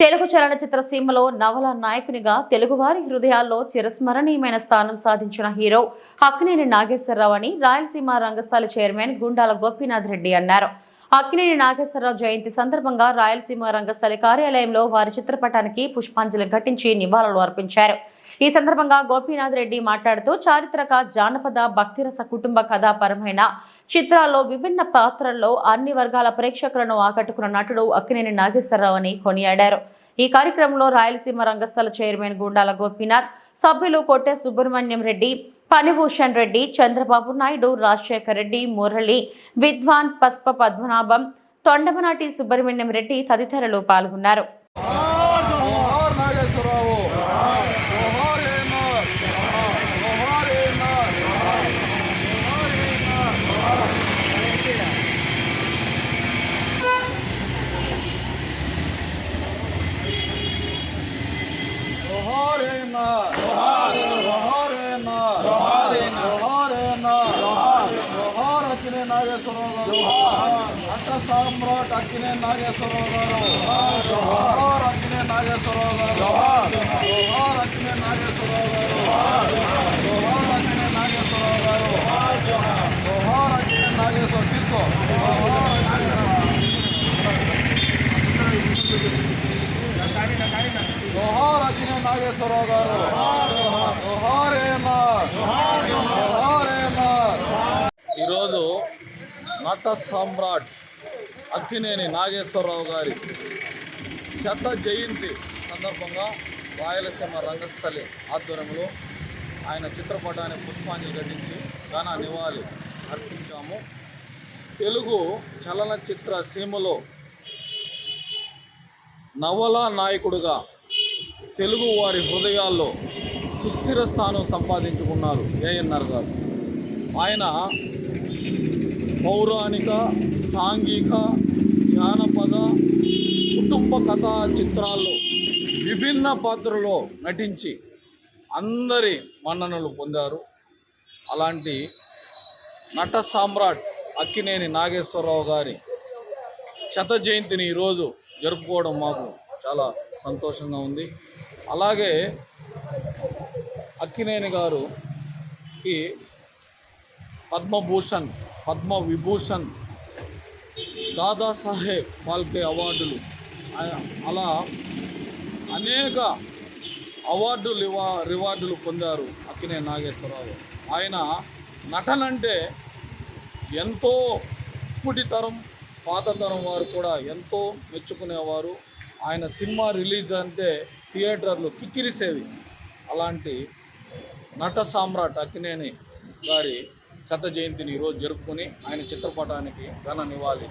తెలుగు చలనచిత్ర సీమలో నవల నాయకునిగా తెలుగువారి హృదయాల్లో చిరస్మరణీయమైన స్థానం సాధించిన హీరో హక్నేని నాగేశ్వరరావు అని రాయలసీమ రంగస్థల చైర్మన్ గుండాల గోపీనాథ్ రెడ్డి అన్నారు. అక్కినేని నాగేశ్వరరావు జయంతి సందర్భంగా రాయలసీమ రంగస్థలి కార్యాలయంలో వారి చిత్రపటానికి పుష్పాంజలి ఘటించి నివాళులు అర్పించారు. ఈ సందర్భంగా గోపీనాథ్ రెడ్డి మాట్లాడుతూ చారిత్రక జానపద భక్తిరస కుటుంబ కథాపరమైన చిత్రాల్లో విభిన్న పాత్రల్లో అన్ని వర్గాల ప్రేక్షకులను ఆకట్టుకున్న నటుడు అక్కినేని నాగేశ్వరరావు అని కొనియాడారు. ఈ కార్యక్రమంలో రాయలసీమ రంగస్థల చైర్మన్ గుండాల గోపీనాథ్ సభ్యులు కొట్టే సుబ్రహ్మణ్యం రెడ్డి పనిభూషణ్ రెడ్డి చంద్రబాబు నాయుడు రాజశేఖర్ రెడ్డి మురళి విద్వాన్ పస్ప పద్మనాభం తొండమనాటి సుబ్రహ్మణ్యం రెడ్డి తదితరులు పాల్గొన్నారు జోహార్ నాగేశ్వరరావు జోహార్ ఏనార్ జోహార్ ఏనార్ జోహార్ ఏనార్ జోహార్ ఏనార్ జోహార్ ఏనార్ జోహార్ అక్కినే నాగేశ్వరరావు గారు అట్ట సామ్రాట్ అక్కినే నాగేశ్వరరావు గారు. జోహార్ అక్కినే నాగేశ్వరరావు గారు. జోహార్ అక్కినే నాగేశ్వరరావు గారు. జోహార్ అక్కినే నాగేశ్వరరావు గారు. జోహార్ అక్కినే నాగేశ్వర తీసుకో. జోహార్ అక్కినే నాగేశ్వరరావు గారు. జోహార్ జోహార్ ఈరోజు నట సామ్రాట్ అక్కినేని నాగేశ్వరరావు గారి శత జయంతి సందర్భంగా రాయలసీమ రంగస్థలి ఆధ్వర్యంలో ఆయన చిత్రపటానికి పుష్పాంజలి ఘటించి ఘన నివాళి అర్పించాము. తెలుగు చలనచిత్ర సీమలో నవల నాయకుడుగా తెలుగు వారి హృదయాల్లో సుస్థిర స్థానం సంపాదించుకున్నారు ఏఎన్ఆర్ గారు. ఆయన పౌరాణిక సాంఘిక జానపద కుటుంబ కథా చిత్రాల్లో విభిన్న పాత్రలో నటించి అందరి మన్ననలు పొందారు. అలాంటి నట సామ్రాట్ అక్కినేని నాగేశ్వరరావు గారి శత జయంతిని ఈరోజు జరుపుకోవడం మాకు చాలా సంతోషంగా ఉంది. అలాగే అక్కినేని గారుకి పద్మభూషణ్ పద్మ విభూషణ్ దాదాసాహెబ్ ఫాల్కే అవార్డులు. అలా అనేక అవార్డు ఇవా రివార్డులు పొందారు అక్కినే నాగేశ్వరరావు. ఆయన నటనంటే ఎంతో ఇప్పటి తరం పాత తరం వారు కూడా ఎంతో మెచ్చుకునేవారు. ఆయన సినిమా రిలీజ్ అంటే థియేటర్లు కిక్కిరిసేవి. అలాంటి నట సామ్రాట్ అక్కినేని గారి శత జయంతిని ఈరోజు జరుపుకొని ఆయన చిత్రపటానికి ఘన నివాళి